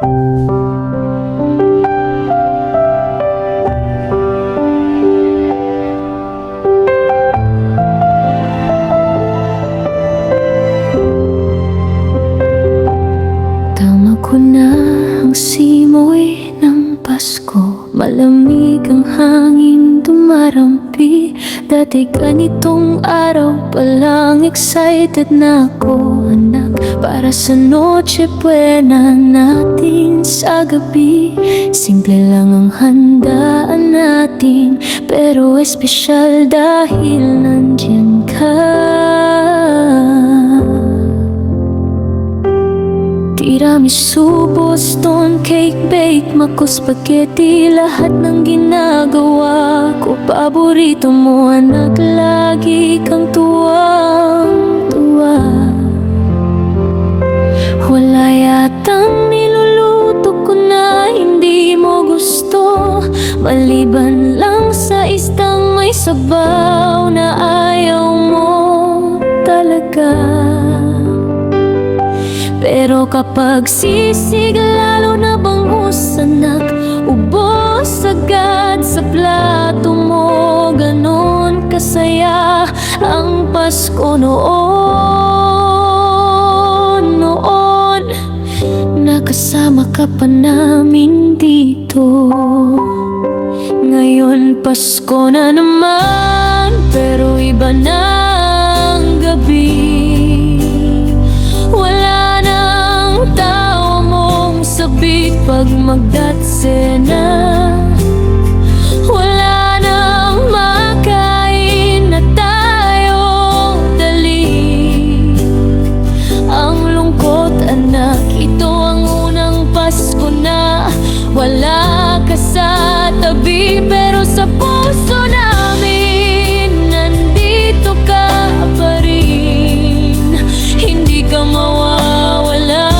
Ko na ang simoy ng Pasko. Malamig ang hangin dumarampi Dati ganitong araw pa lang excited na ako. Anak Para sa Noche Buena natin sa gabi Simple lang ang handaan natin Pero espesyal dahil nandyan ka. Tiramisu, Boston, cake, bake, mako, spaghetti Lahat ng ginagawa ko Paborito mo, anak Lagi kang tuwang gusto. Maliban lang sa istang may sabaw Na ayaw mo talaga. Pero kapag sisig lalo na bangus anak Ubos agad sa plato mo Ganon kasaya ang Pasko noon Nakasama ka pa namin dito. Ngayon Pasko na naman Pero iba na ang gabi. Wala nang tao mong sabik pag magdatsena Wala na Wala ka sa tabi pero sa puso namin Nandito ka pa Hindi ka mawawala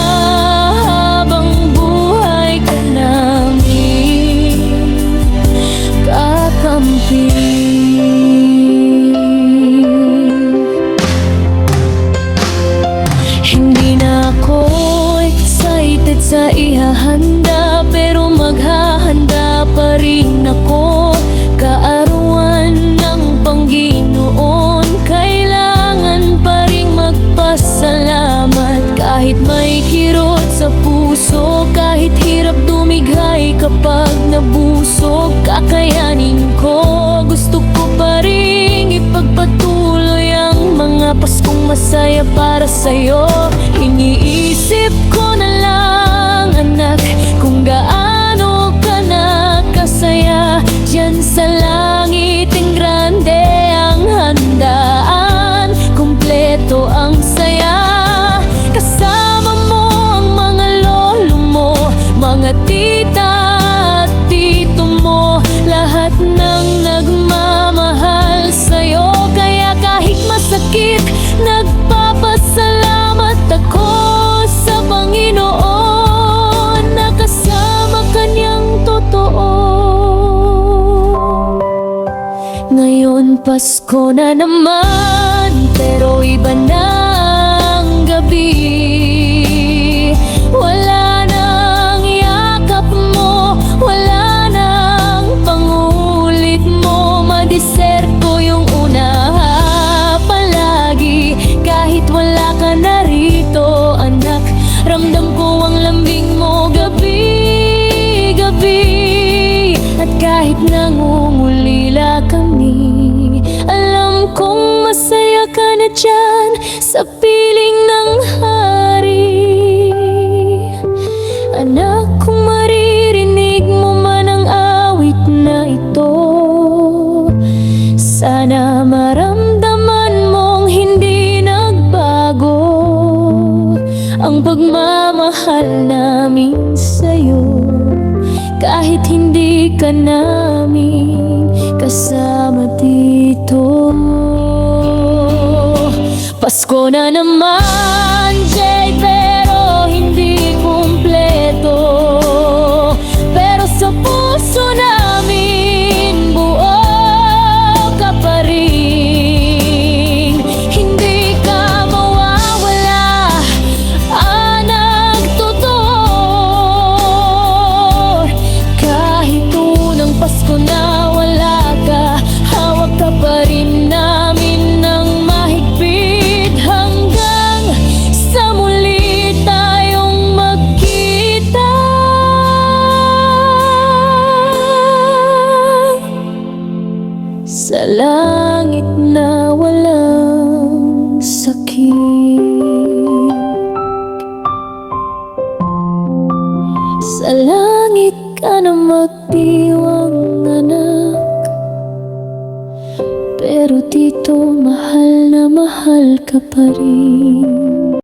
sa ihahanda Pero maghahanda pa rin ako. Kaarawan ng Panginoon Kailangan pa rin magpasalamat. Kahit may kirot sa puso Kahit hirap dumigay kapag nabusog Kakayanin ko. Gusto ko pa rin ipagpatuloy ang mga Paskong masaya para sa'yo. Iniisip ngayon Pasko na naman Pero iba na ang gabi dyan Sa piling ng hari. Anak, kung maririnig mo man ang awit na ito Sana maramdaman mong hindi nagbago Ang pagmamahal namin sa'yo. Kahit hindi ka namin kasama Pasko Sa langit na walang sakit. Sa langit ka na magdiwang anak. Pero dito mahal na mahal ka pa rin